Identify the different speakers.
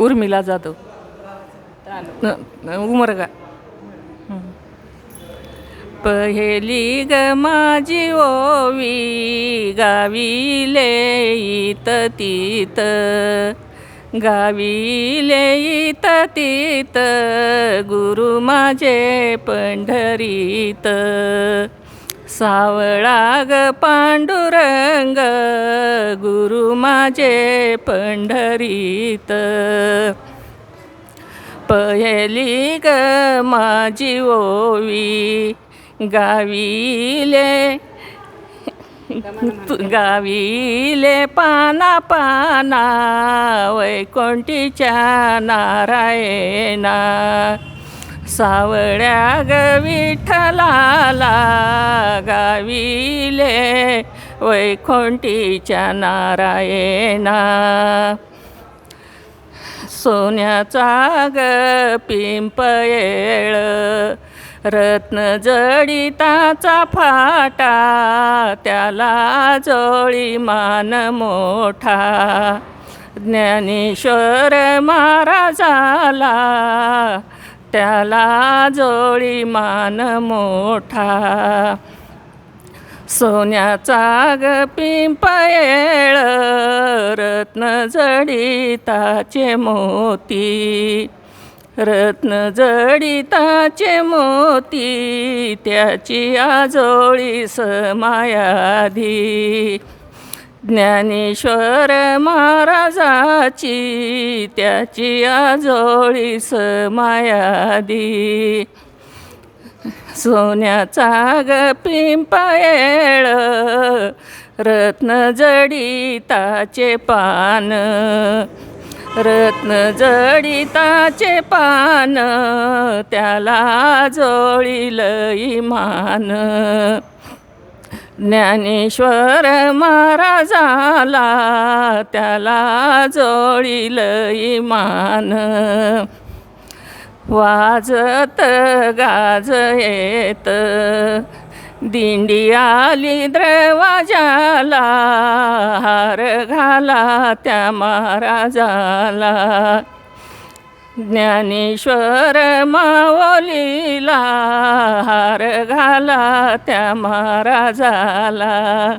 Speaker 1: उर्मिला जाधव. न- उमरगा. पहिली ग माझी ओवी गाविले इत तीत. गाविले इत तीत गुरु माझे पंढरीत. सावळा ग पांडुरंग गुरु माझे पंढरीत. पहिली ग माझी ओवी गावीले गावीले पाना पाना वैकुंठीच्या नारायणा. सावळ्या ग विठ्ठलाला गावीले वैकुंठीच्या नारायणा. सोन्याचा ग पिंपयेळ रत्न जडिताचा फाटा त्याला जोळी मान मोठा. ज्ञानेश्वर महाराजाला त्याला जोळी मान मोठा. सोन्याचा ग पिंपयेळ रत्न जडिताचे मोती. रत्न जडिताचे मोती त्याची आजोळी समायाधी. ज्ञानेश्वर महाराजाची त्याची आजोळी समायाधी. सोन्याचा ग पिंपायळ रत्न जडिताचे पान रत्न जडिताचे पान त्याला जोळील इमान. ज्ञानेश्वर महाराजाला त्याला जोळील इमान. वाजत गाज येत. दिंडी आली द्रवाजाला हार घाला त्या महाराजाला. ज्ञानेश्वर मावलीला हार घाला त्या महाराजाला.